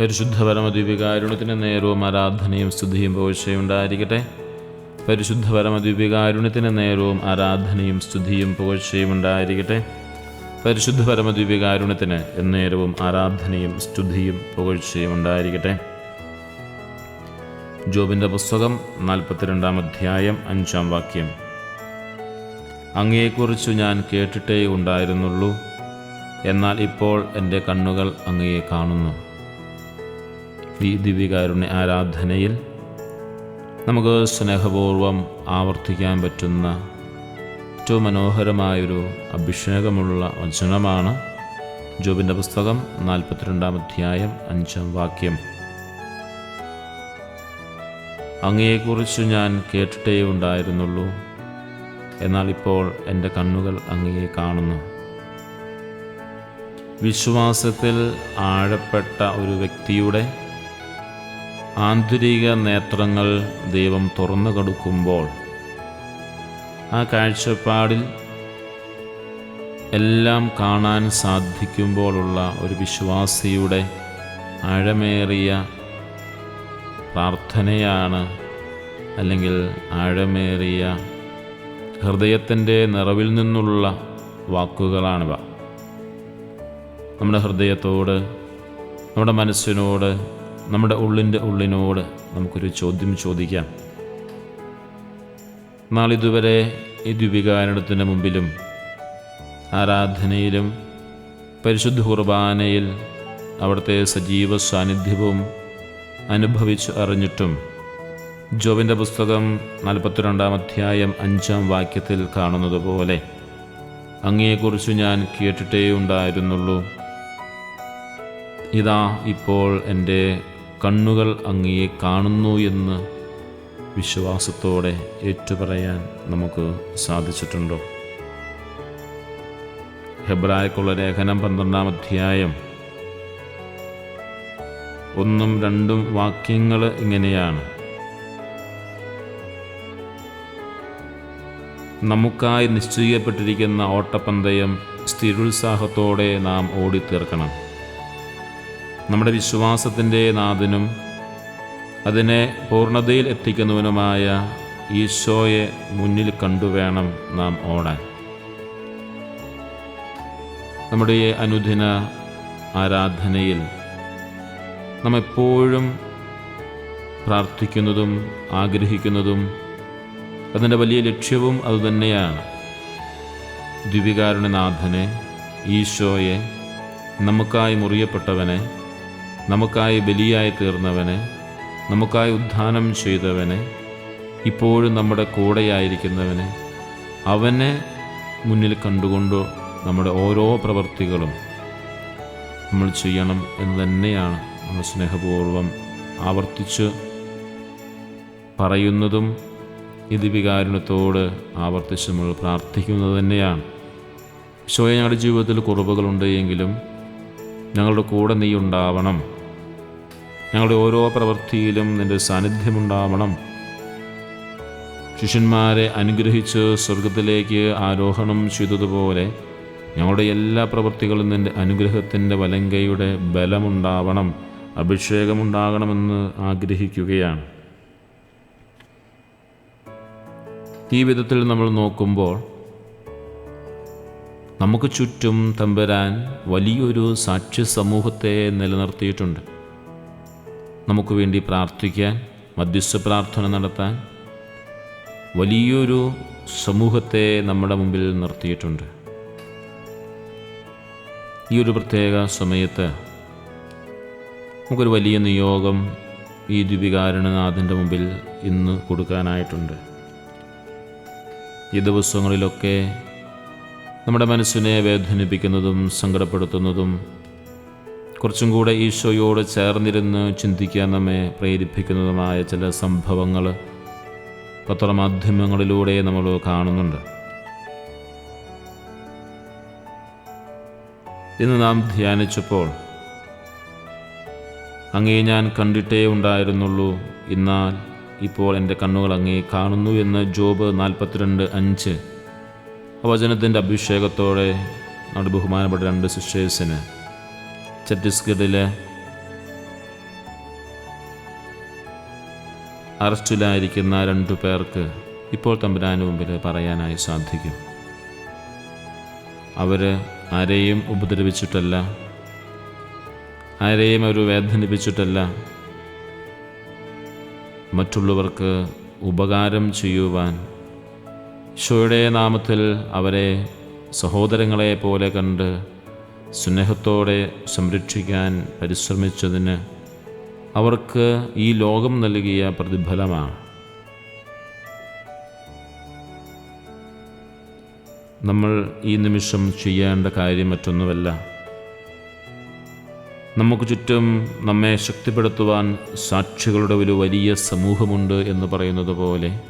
പരിശുദ്ധ പരമദ്വീപികാരുണ്യത്തിന് നേരവും ആരാധനയും സ്തുതിയും പുകഴ്ചയുണ്ടായിരിക്കട്ടെ പരിശുദ്ധ പരമദ്വീപികാരുണ്യത്തിന് നേരവും ആരാധനയും സ്തുതിയും പുകഴ്ചയും ഉണ്ടായിരിക്കട്ടെ. പരിശുദ്ധ പരമദ്വീപികാരുണ്യത്തിന് എന്നേരവും ആരാധനയും സ്തുതിയും പുകഴ്ചയും ഉണ്ടായിരിക്കട്ടെ. ജോബിന്റെ പുസ്തകം നാൽപ്പത്തിരണ്ടാം അധ്യായം അഞ്ചാം വാക്യം. അങ്ങയെക്കുറിച്ച് ഞാൻ കേട്ടിട്ടേ ഉണ്ടായിരുന്നുള്ളൂ എന്നാൽ ഇപ്പോൾ എന്റെ കണ്ണുകൾ അങ്ങയെ കാണുന്നു. ഈ ദിവ്യകാരുണ്യ ആരാധനയിൽ നമുക്ക് സ്നേഹപൂർവം ആവർത്തിക്കാൻ പറ്റുന്ന ഏറ്റവും മനോഹരമായൊരു അഭിഷേകമുള്ള വചനമാണ് ജോബിന്റെ പുസ്തകം നാൽപ്പത്തിരണ്ടാം അധ്യായം അഞ്ചാം വാക്യം. അങ്ങയെക്കുറിച്ച് ഞാൻ കേട്ടിട്ടേ ഉണ്ടായിരുന്നുള്ളൂ എന്നാൽ ഇപ്പോൾ എന്റെ കണ്ണുകൾ അങ്ങയെ കാണുന്നു. വിശ്വാസത്തിൽ ആഴപ്പെട്ട ഒരു വ്യക്തിയുടെ ആന്തരിക നേത്രങ്ങൾ ദൈവം തുറന്നു കൊടുക്കുമ്പോൾ ആ കാഴ്ചപ്പാടിൽ എല്ലാം കാണാൻ സാധിക്കുമ്പോഴുള്ള ഒരു വിശ്വാസിയുടെ ആഴമേറിയ പ്രാർത്ഥനയാണ് അല്ലെങ്കിൽ ആഴമേറിയ ഹൃദയത്തിന്റെ നിറവിൽ നിന്നുള്ള വാക്കുകളാണിവ. നമ്മുടെ ഹൃദയത്തോട് നമ്മുടെ മനസ്സിനോട് നമ്മുടെ ഉള്ളിന്റെ ഉള്ളിനോട് നമുക്കൊരു ചോദ്യം ചോദിക്കാം. നാളിതുവരെ ഈ ദ്വിപികാരണത്തിന് മുമ്പിലും ആരാധനയിലും പരിശുദ്ധ കുർബാനയിൽ അവിടുത്തെ സജീവ സാന്നിധ്യവും അനുഭവിച്ചു അറിഞ്ഞിട്ടും ജോബിന്റെ പുസ്തകം നാൽപ്പത്തിരണ്ടാം അധ്യായം അഞ്ചാം വാക്യത്തിൽ കാണുന്നത് പോലെ അങ്ങയെക്കുറിച്ച് ഞാൻ കേട്ടിട്ടേ ഉണ്ടായിരുന്നുള്ളൂ. ഇതാ ഇപ്പോൾ എന്റെ കണ്ണുകൾ അങ്ങയെ കാണുന്നു എന്ന് വിശ്വാസത്തോടെ ഏറ്റുപറയാൻ നമുക്ക് സാധിച്ചിട്ടുണ്ടോ? ഹെബ്രായക്കുള്ള ലേഖനം പന്ത്രണ്ടാം അധ്യായം. ഒന്നും രണ്ടും വാക്യങ്ങൾ ഇങ്ങനെയാണ്. നമുക്കായി നിശ്ചയിക്കപ്പെട്ടിരിക്കുന്ന ഓട്ടപ്പന്തയം സ്ഥിരോത്സാഹത്തോടെ നാം ഓടിത്തീർക്കണം. നമ്മുടെ വിശ്വാസത്തിന്റെ നാഥനും അതിനെ പൂർണതയിൽ എത്തിക്കുന്നവനുമായ ഈശോയെ മുന്നിൽ കണ്ടുവേണം നാം ഓടാൻ. നമ്മുടെ അനുദിന ആരാധനയിൽ നാം എപ്പോഴും പ്രാർത്ഥിക്കുന്നതും ആഗ്രഹിക്കുന്നതും അതിന്റെ വലിയ ലക്ഷ്യവും അതുതന്നെയാണ്. ദിവികാരുണനാഥനെ ഈശോയെ നമുക്കായി മുറിയപ്പെട്ടവനെ നമുക്കായി ബലിയായി തീർന്നവനെ നമുക്കായി ഉദ്ധാനം ചെയ്തവനെ ഇപ്പോഴും നമ്മുടെ കൂടെയായിരിക്കുന്നവനെ അവനെ മുന്നിൽ കണ്ടുകൊണ്ട് നമ്മുടെ ഓരോ പ്രവൃത്തികളും നമ്മൾ ചെയ്യണം എന്ന് തന്നെയാണ് നമ്മൾ സ്നേഹപൂർവം ആവർത്തിച്ച് പറയുന്നതും ഇത് വികാരണത്തോട് ആവർത്തിച്ച് നമ്മൾ പ്രാർത്ഥിക്കുന്നത് തന്നെയാണ്. ഈശോയെ ഞങ്ങളുടെ ജീവിതത്തിൽ കുറവുകളുണ്ട് എങ്കിലും ഞങ്ങളുടെ കൂടെ നീ ഉണ്ടാവണം. ഞങ്ങളുടെ ഓരോ പ്രവൃത്തിയിലും നിന്റെ സാന്നിധ്യമുണ്ടാവണം. ശിഷ്യന്മാരെ അനുഗ്രഹിച്ച് സ്വർഗത്തിലേക്ക് ആരോഹണം ചെയ്തതുപോലെ ഞങ്ങളുടെ എല്ലാ പ്രവൃത്തികളും നിന്റെ അനുഗ്രഹത്തിന്റെ വലങ്കയുടെ ബലമുണ്ടാവണം അഭിഷേകമുണ്ടാകണമെന്ന് ആഗ്രഹിക്കുകയാണ്. ഈ വിധത്തിൽ നമ്മൾ നോക്കുമ്പോൾ നമുക്ക് ചുറ്റും തമ്പരാൻ വലിയൊരു സാക്ഷ്യ സമൂഹത്തെ നിലനിർത്തിയിട്ടുണ്ട്. നമുക്ക് വേണ്ടി പ്രാർത്ഥിക്കാൻ മധ്യസ്ഥ പ്രാർത്ഥന നടത്താൻ വലിയൊരു സമൂഹത്തെ നമ്മുടെ മുമ്പിൽ നിർത്തിയിട്ടുണ്ട്. ഈ ഒരു പ്രത്യേക സമയത്ത് നമുക്കൊരു വലിയ നിയോഗം ഈ ദ്വിപികാരണനാഥന്റെ മുമ്പിൽ ഇന്ന് കൊടുക്കാനായിട്ടുണ്ട്. ഈ ദിവസങ്ങളിലൊക്കെ നമ്മുടെ മനസ്സിനെ വേദനിപ്പിക്കുന്നതും സങ്കടപ്പെടുത്തുന്നതും കുറച്ചും കൂടെ ഈശോയോട് ചേർന്നിരുന്ന് ചിന്തിക്കാൻ നമ്മെ പ്രേരിപ്പിക്കുന്നതുമായ ചില സംഭവങ്ങൾ പത്രമാധ്യമങ്ങളിലൂടെ നമ്മൾ കാണുന്നുണ്ട്. ഇന്ന് നാം ധ്യാനിച്ചപ്പോൾ അങ്ങേ ഞാൻ കണ്ടിട്ടേ ഉണ്ടായിരുന്നുള്ളൂ. എന്നാൽ ഇപ്പോൾ എന്റെ കണ്ണുകൾ അങ്ങേ കാണുന്നു എന്ന് ജോബ് നാൽപ്പത്തിരണ്ട് അഞ്ച് വചനത്തിന്റെ അഭിഷേകത്തോടെ നമ്മുടെ ബഹുമാനപ്പെട്ട രണ്ട് സിസ്റ്റേഴ്സിന് ഛത്തീസ്ഗഡിലെ അറസ്റ്റിലായിരിക്കുന്ന രണ്ടു പേർക്ക് ഇപ്പോൾ തമ്പുരാന് മുമ്പിൽ പറയാനായി സാധിക്കും. അവർ ആരെയും ഉപദ്രവിച്ചിട്ടല്ല ആരെയും അവർ വേദനിപ്പിച്ചിട്ടല്ല മറ്റുള്ളവർക്ക് ഉപകാരം ചെയ്യുവാൻ ഈശോയുടെ നാമത്തിൽ അവരെ സഹോദരങ്ങളെ പോലെ കണ്ട് സ്നേഹത്തോടെ സംരക്ഷിക്കാൻ പരിശ്രമിച്ചതിന് അവർക്ക് ഈ ലോകം നൽകിയ പ്രതിഫലമാണ്. നമ്മൾ ഈ നിമിഷം ചെയ്യേണ്ട കാര്യം മറ്റൊന്നുമല്ല. നമുക്ക് ചുറ്റും നമ്മെ ശക്തിപ്പെടുത്തുവാൻ സാക്ഷികളുടെ ഒരു വലിയ സമൂഹമുണ്ട് എന്ന് പറയുന്നത് പോലെ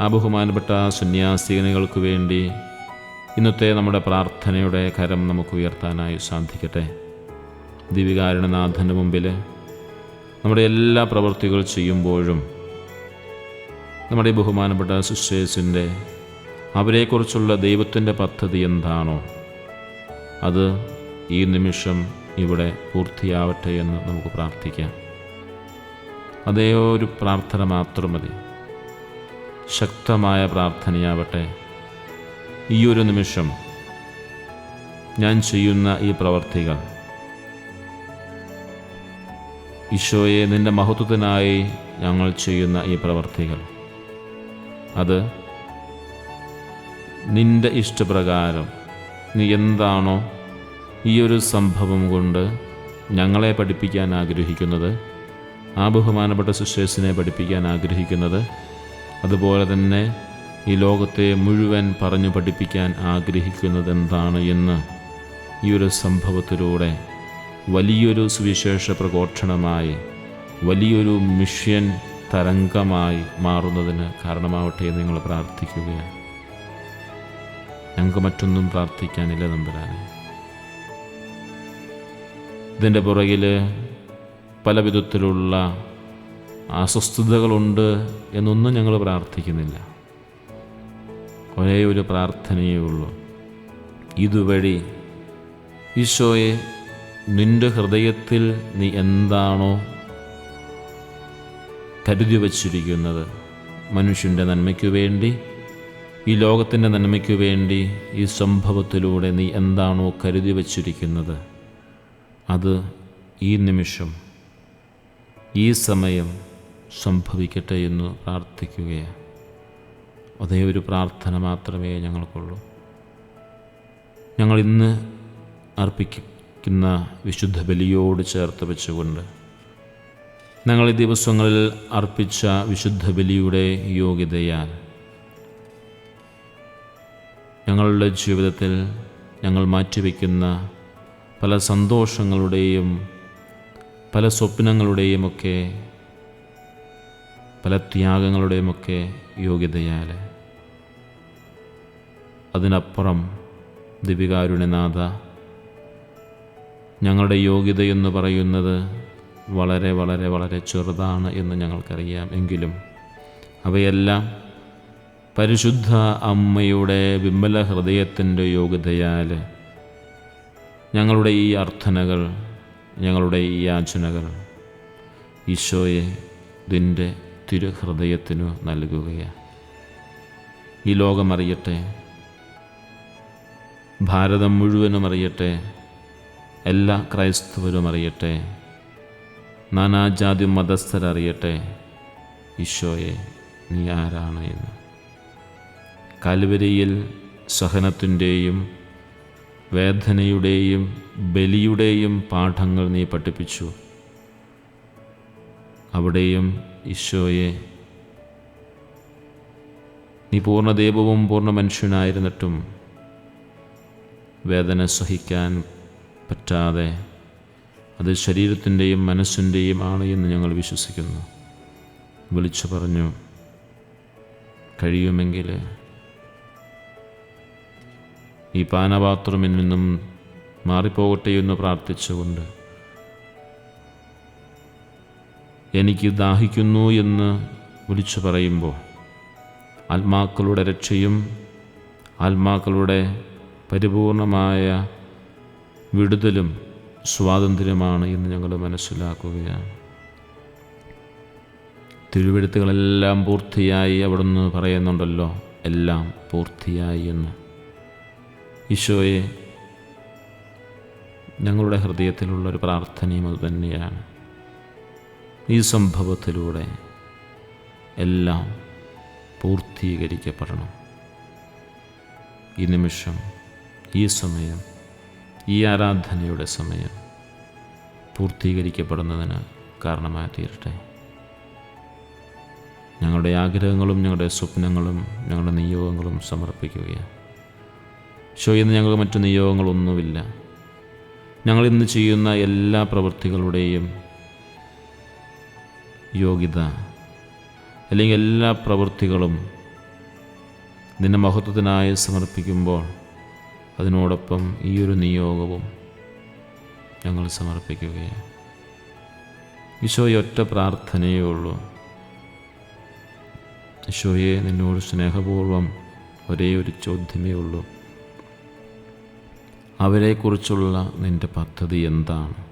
ആ ബഹുമാനപ്പെട്ട സന്യാസിനികൾക്ക് വേണ്ടി ഇന്നത്തെ നമ്മുടെ പ്രാർത്ഥനയുടെ കരം നമുക്ക് ഉയർത്താനായി സാധിക്കട്ടെ. ദിവികാരണനാഥന്റെ മുമ്പിൽ നമ്മുടെ എല്ലാ പ്രവൃത്തികൾ ചെയ്യുമ്പോഴും നമ്മുടെ ബഹുമാനപ്പെട്ട സിസ്റ്റേഴ്സിന്റെ അവരെക്കുറിച്ചുള്ള ദൈവത്തിന്റെ പദ്ധതി എന്താണോ അത് ഈ നിമിഷം ഇവിടെ പൂർത്തിയാവട്ടെ എന്ന് നമുക്ക് പ്രാർത്ഥിക്കാം. അതേ ഒരു പ്രാർത്ഥന മാത്രം മതി. ശക്തമായ പ്രാർത്ഥനയാവട്ടെ. ഈ ഒരു നിമിഷം ഞാൻ ചെയ്യുന്ന ഈ പ്രവർത്തികൾ ഈശോയെ നിന്റെ മഹത്വത്തിനായി ഞങ്ങൾ ചെയ്യുന്ന ഈ പ്രവർത്തികൾ. അത് നിന്റെ ഇഷ്ടപ്രകാരം നീ എന്താണോ ഈ ഒരു സംഭവം കൊണ്ട് ഞങ്ങളെ പഠിപ്പിക്കാൻ ആഗ്രഹിക്കുന്നത് ആ ബഹുമാനപ്പെട്ട സിസ്റ്റേഴ്സിനെ പഠിപ്പിക്കാൻ ആഗ്രഹിക്കുന്നത് അതുപോലെ തന്നെ ഈ ലോകത്തെ മുഴുവൻ പറഞ്ഞു പഠിപ്പിക്കാൻ ആഗ്രഹിക്കുന്നത് എന്താണ് എന്ന് ഈ ഒരു സംഭവത്തിലൂടെ വലിയൊരു സുവിശേഷ പ്രഘോഷണമായി വലിയൊരു മിഷ്യൻ തരംഗമായി മാറുന്നതിന് കാരണമാവട്ടെ എന്ന് നിങ്ങൾ പ്രാർത്ഥിക്കുകയാണ്. ഞങ്ങൾക്ക് മറ്റൊന്നും പ്രാർത്ഥിക്കാനില്ല നമ്പരാനെ. ഇതിന്റെ പുറകിൽ പല വിധത്തിലുള്ള അസ്വസ്ഥതകളുണ്ട് എന്നൊന്നും ഞങ്ങൾ പ്രാർത്ഥിക്കുന്നില്ല. ഒരേ ഒരു പ്രാർത്ഥനയേ ഉള്ളൂ ഇതുവഴി ഈശോയെ നിന്റെ ഹൃദയത്തിൽ നീ എന്താണോ കരുതി വച്ചിരിക്കുന്നത് മനുഷ്യന്റെ നന്മയ്ക്കു വേണ്ടി ഈ ലോകത്തിന്റെ നന്മയ്ക്കു വേണ്ടി ഈ സംഭവത്തിലൂടെ നീ എന്താണോ കരുതി വച്ചിരിക്കുന്നത് അത് ഈ നിമിഷം ഈ സമയം സംഭവിക്കട്ടെ എന്ന് പ്രാർത്ഥിക്കുകയാണ്. അതേ ഒരു പ്രാർത്ഥന മാത്രമേ ഞങ്ങൾക്കുള്ളൂ. ഞങ്ങൾ ഇന്ന് അർപ്പിക്കുന്ന വിശുദ്ധ ബലിയോട് ചേർത്ത് വെച്ചുകൊണ്ട് ഞങ്ങൾ ഈ ദിവസങ്ങളിൽ അർപ്പിച്ച വിശുദ്ധ ബലിയുടെ യോഗ്യതയാൽ ഞങ്ങളുടെ ജീവിതത്തിൽ ഞങ്ങൾ മാറ്റിവെക്കുന്ന പല സന്തോഷങ്ങളുടെയും പല സ്വപ്നങ്ങളുടെയും ഒക്കെ പല ത്യാഗങ്ങളുടെയുമൊക്കെ യോഗ്യതയാൽ അതിനപ്പുറം ദിവികാരുണ്യനാഥ ഞങ്ങളുടെ യോഗ്യതയെന്ന് പറയുന്നത് വളരെ വളരെ വളരെ ചെറുതാണ് എന്ന് ഞങ്ങൾക്കറിയാം. എങ്കിലും അവയെല്ലാം പരിശുദ്ധ അമ്മയുടെ വിമല ഹൃദയത്തിന്റെ യോഗ്യതയാൽ ഞങ്ങളുടെ ഈ അർത്ഥനകൾ ഞങ്ങളുടെ ഈ യാചനകൾ ഈശോയെ ഇതിന്റെ തിരുഹൃദയത്തിനു നൽകുകയാണ്. ഈ ലോകമറിയട്ടെ ഭാരതം മുഴുവനും അറിയട്ടെ എല്ലാ ക്രൈസ്തവരും അറിയട്ടെ നാനാജാതി മതസ്ഥരറിയട്ടെ ഈശോയെ നീ ആരാണ് എന്ന്. കാൽവരിയിൽ സഹനത്തിന്റെയും വേദനയുടെയും ബലിയുടെയും പാഠങ്ങൾ നീ പഠിപ്പിച്ചു. അവിടെയും ഈശോയെ നീ പൂർണ ദൈവവും പൂർണ മനുഷ്യനായിരുന്നിട്ടും വേദന സഹിക്കാൻ പറ്റാതെ അത് ശരീരത്തിന്റെയും മനസ്സിന്റെയും ആണ് എന്ന് ഞങ്ങൾ വിശ്വസിക്കുന്നു. വിളിച്ചു പറഞ്ഞു കഴിയുമെങ്കിൽ ഈ പാനപാത്രമിൽ നിന്നും മാറിപ്പോകട്ടെ എന്ന് പ്രാർത്ഥിച്ചുകൊണ്ട് എനിക്ക് ദാഹിക്കുന്നു എന്ന് വിളിച്ചു പറയുമ്പോൾ ആത്മാക്കളുടെ രക്ഷയും ആത്മാക്കളുടെ പരിപൂർണമായ വിടുതലും സ്വാതന്ത്ര്യമാണ് എന്ന് ഞങ്ങൾ മനസ്സിലാക്കുകയാണ്. തിരുവെഴുത്തുകളെല്ലാം പൂർത്തിയായി അവിടുന്ന് പറയുന്നുണ്ടല്ലോ എല്ലാം പൂർത്തിയായി എന്ന്. ഈശോയെ ഞങ്ങളുടെ ഹൃദയത്തിലുള്ള ഒരു പ്രാർത്ഥനയും അതുതന്നെയാണ് ഈ സംഭവത്തിലൂടെ എല്ലാം പൂർത്തീകരിക്കപ്പെടണം. ഈ നിമിഷം ഈ സമയം ഈ ആരാധനയുടെ സമയം പൂർത്തീകരിക്കപ്പെടുന്നതിന് കാരണമായി തീരട്ടെ ഞങ്ങളുടെ ആഗ്രഹങ്ങളും ഞങ്ങളുടെ സ്വപ്നങ്ങളും ഞങ്ങളുടെ നിയോഗങ്ങളും സമർപ്പിക്കുകയാണ്. ഷോ ഇന്ന് ഞങ്ങൾക്ക് മറ്റു നിയോഗങ്ങളൊന്നുമില്ല. ഞങ്ങൾ ഇന്ന് ചെയ്യുന്ന എല്ലാ പ്രവൃത്തികളുടെയും യോഗ്യത അല്ലെങ്കിൽ എല്ലാ പ്രവൃത്തികളും നിന്നെ മഹത്വത്തിനായി സമർപ്പിക്കുമ്പോൾ അതിനോടൊപ്പം ഈ ഒരു നിയോഗവും ഞങ്ങൾ സമർപ്പിക്കുകയാണ്. ഈശോയെ ഒറ്റ പ്രാർത്ഥനയേ ഉള്ളൂ. ഈശോയെ നിന്നോട് സ്നേഹപൂർവം ഒരേ ഒരു ചോദ്യമേ ഉള്ളൂ. അവരെക്കുറിച്ചുള്ള നിന്റെ പദ്ധതി എന്താണ്?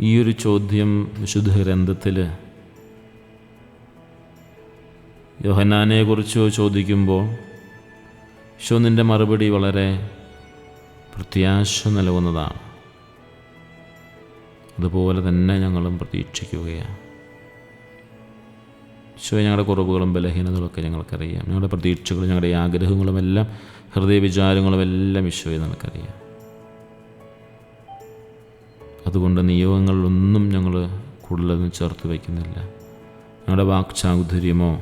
ഈ ഒരു ചോദ്യം വിശുദ്ധ ഗ്രന്ഥത്തിൽ യോഹനാനെക്കുറിച്ച് ചോദിക്കുമ്പോൾ വിശുവിന്റെ മറുപടി വളരെ പ്രത്യാശ നൽകുന്നതാണ്. അതുപോലെ തന്നെ ഞങ്ങളും പ്രതീക്ഷിക്കുകയാണ്. ഷോ ഞങ്ങളുടെ കുറവുകളും ബലഹീനതകളൊക്കെ ഞങ്ങൾക്കറിയാം. ഞങ്ങളുടെ പ്രതീക്ഷകളും ഞങ്ങളുടെ ആഗ്രഹങ്ങളുമെല്ലാം ഹൃദയ വിചാരങ്ങളുമെല്ലാം ഈശോയെ നമുക്കറിയാം അതുകൊണ്ട് നിയോഗങ്ങളിലൊന്നും ഞങ്ങൾ കൂടുതലൊന്നും ചേർത്ത് വയ്ക്കുന്നില്ല. ഞങ്ങളുടെ വാക്ചാതുര്യമോ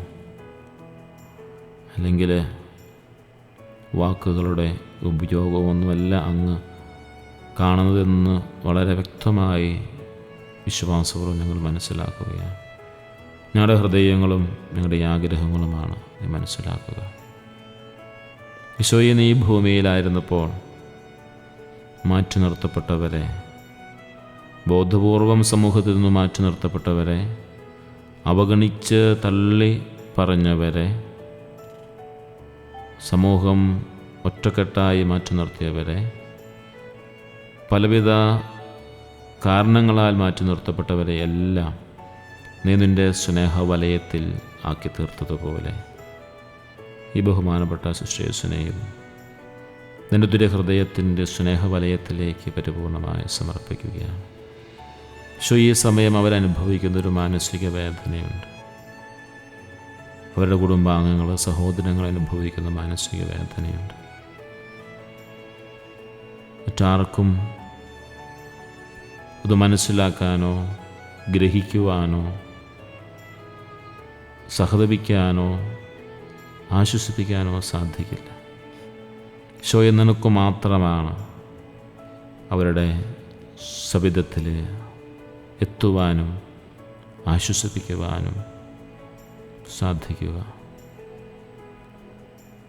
അല്ലെങ്കിൽ വാക്കുകളുടെ ഉപയോഗമൊന്നുമല്ല അങ്ങ് കാണുന്നതെന്ന് വളരെ വ്യക്തമായി വിശ്വാസപൂർവം ഞങ്ങൾ മനസ്സിലാക്കുകയാണ്. ഞങ്ങളുടെ ഹൃദയങ്ങളും ഞങ്ങളുടെ ആഗ്രഹങ്ങളുമാണ് നീ മനസ്സിലാക്കുക. ഈശോയെ നീ ഭൂമിയിലായിരുന്നപ്പോൾ മാറ്റി നിർത്തപ്പെട്ടവരെ ബോധപൂർവം സമൂഹത്തിൽ നിന്ന് മാറ്റി നിർത്തപ്പെട്ടവരെ അവഗണിച്ച് തള്ളി പറഞ്ഞവരെ സമൂഹം ഒറ്റക്കെട്ടായി മാറ്റി നിർത്തിയവരെ പലവിധ കാരണങ്ങളാൽ മാറ്റി നിർത്തപ്പെട്ടവരെ എല്ലാം നീ നിന്റെ സ്നേഹവലയത്തിൽ ആക്കി തീർത്തതുപോലെ. ഈ ബഹുമാനപ്പെട്ട ശുശ്രേഷനെയും നിന്റെ ദുരഹൃദയത്തിന്റെ സ്നേഹവലയത്തിലേക്ക് പരിപൂർണമായി സമർപ്പിക്കുകയാണ്. പക്ഷേ ഈ സമയം അവരനുഭവിക്കുന്ന ഒരു മാനസിക വേദനയുണ്ട്. അവരുടെ കുടുംബാംഗങ്ങൾ സഹോദരങ്ങൾ അനുഭവിക്കുന്ന മാനസിക വേദനയുണ്ട്. മറ്റാർക്കും അത് മനസ്സിലാക്കാനോ ഗ്രഹിക്കുവാനോ സഹതപിക്കാനോ ആശ്വസിപ്പിക്കാനോ സാധിക്കില്ല. ഷോയെ നിനക്ക് മാത്രമാണ് അവരുടെ സവിധത്തിൽ എത്തുവാനും ആശ്വസിപ്പിക്കുവാനും സാധിക്കുക.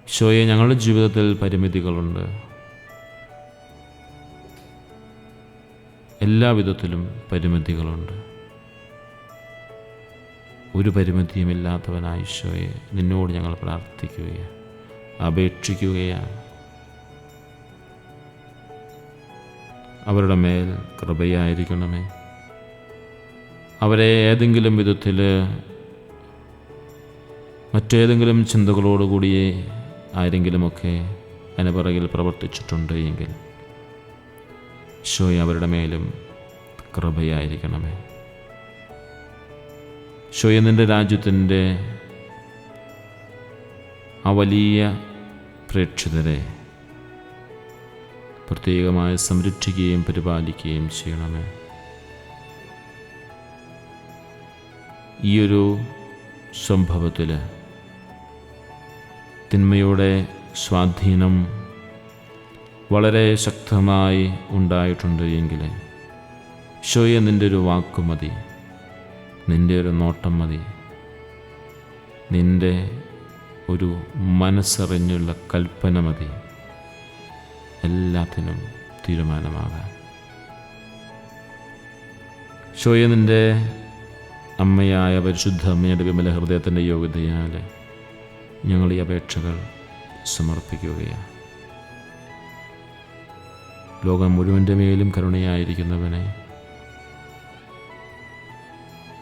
ഈശോയെ ഞങ്ങളുടെ ജീവിതത്തിൽ പരിമിതികളുണ്ട്. എല്ലാവിധത്തിലും പരിമിതികളുണ്ട്. ഒരു പരിമിതിയുമില്ലാത്തവനായ ഈശോയെ നിന്നോട് ഞങ്ങൾ പ്രാർത്ഥിക്കുകയാണ് അപേക്ഷിക്കുകയാണ്. അവരുടെ മേൽ കൃപയായിരിക്കണമേ. അവരെ ഏതെങ്കിലും വിധത്തിൽ മറ്റേതെങ്കിലും ചിന്തകളോടുകൂടി ആരെങ്കിലുമൊക്കെ അതിന് പിറകിൽ പ്രവർത്തിച്ചിട്ടുണ്ട് എങ്കിൽ ഈശോയെ അവരുടെ മേലും കൃപയായിരിക്കണമേ. ഈശോയെ നിന്റെ രാജ്യത്തിന്റെ ആ വലിയ പ്രേക്ഷിതരെ പ്രത്യേകമായി സംരക്ഷിക്കുകയും പരിപാലിക്കുകയും ചെയ്യണമേ. ഈയൊരു സംഭവത്തിൽ തിന്മയുടെ സ്വാധീനം വളരെ ശക്തമായി ഉണ്ടായിട്ടുണ്ട് എങ്കിൽ ഷോയെ നിന്റെ ഒരു വാക്ക് മതി നിന്റെ ഒരു നോട്ടം മതി നിന്റെ ഒരു മനസ്സറിഞ്ഞുള്ള കൽപ്പന മതി. എല്ലാത്തിനും തീരുമാനമാകാൻ ഷോയെ നിന്റെ അമ്മയായ പരിശുദ്ധ അമ്മയുടെ വിമല ഹൃദയത്തിന്റെ യോഗ്യതയാൽ ഞങ്ങൾ ഈ അപേക്ഷകൾ സമർപ്പിക്കുകയാണ്. ലോകം മുഴുവന്റെ മേലും കരുണയായിരിക്കുന്നവനെ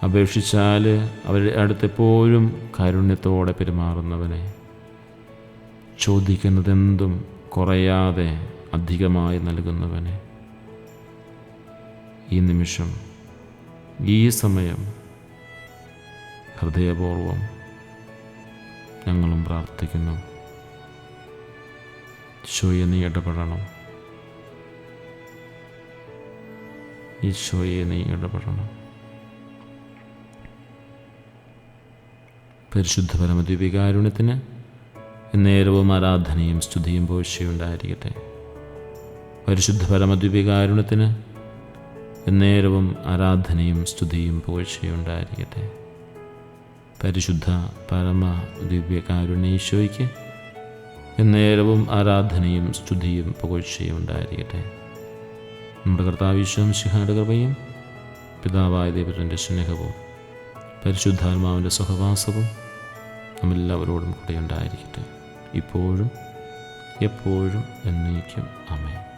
അപേക്ഷിച്ചാൽ അവരുടെ അടുത്തെപ്പോഴും കാരുണ്യത്തോടെ പെരുമാറുന്നവനെ ചോദിക്കുന്നതെന്തും കുറയാതെ അധികമായി നൽകുന്നവനെ. ഈ നിമിഷം ഈ സമയം ഹൃദയപൂർവം ഞങ്ങളും പ്രാർത്ഥിക്കുന്നു. ഈശോയെ നീ ഇടപെടണം. ഈശോയെ നീ ഇടപെടണം. പരിശുദ്ധ പരമദ്വീപികാരുണ്യത്തിന് നേരവും ആരാധനയും സ്തുതിയും പോഴ്ചയുണ്ടായിരിക്കട്ടെ പരിശുദ്ധ പരമദ്വീപികാരുണ്യത്തിന് നേരവും ആരാധനയും സ്തുതിയും പോഴ്ചയുണ്ടായിരിക്കട്ടെ പരിശുദ്ധ പരമ ദിവ്യകാരുണ്യേശോയ്ക്ക് എന്നേരവും ആരാധനയും സ്തുതിയും പുകഴ്ചയും ഉണ്ടായിരിക്കട്ടെ. നമ്മുടെ കർത്താവിശ്വം കൃപയും പിതാവായ ദൈവത്തിന്റെ സ്നേഹവും പരിശുദ്ധാത്മാവിന്റെ സഹവാസവും നമ്മെല്ലാവരോടും കൂടെ ഉണ്ടായിരിക്കട്ടെ. ഇപ്പോഴും എപ്പോഴും എന്നേക്കും. അമേ